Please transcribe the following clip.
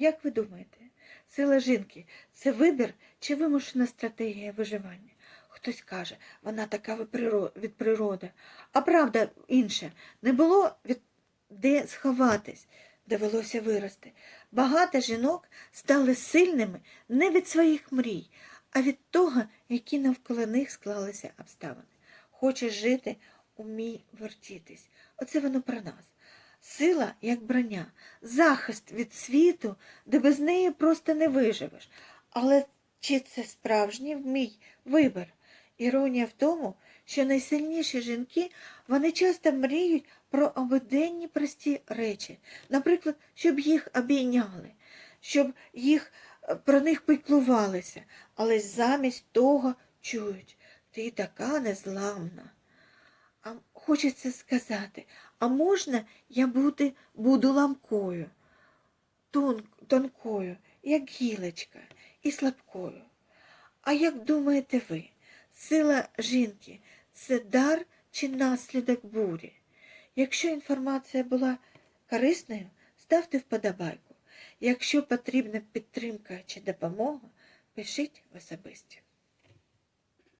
Як ви думаєте, сила жінки це вибір чи вимушена стратегія виживання? Хтось каже, вона така від природи, а правда інша. Не було від де сховатись, довелося вирости. Багато жінок стали сильними не від своїх мрій, а від того, які навколо них склалися обставини. Хочеш жити, умій вертітись. Оце воно про нас. Сила як броня, захист від світу, де без неї просто не виживеш. Але чи це справжній мій вибір? Іронія в тому, що найсильніші жінки вони часто мріють про обиденні прості речі, наприклад, щоб їх обійняли, щоб їх е, про них піклувалися, але замість того чують, ти така незламна. А хочеться сказати, а можна я бути, буду ламкою, тон, тонкою, як гілочка, і слабкою. А як думаєте ви, сила жінки це дар чи наслідок бурі? Якщо інформація була корисною, ставте вподобайку. Якщо потрібна підтримка чи допомога, пишіть в особисті.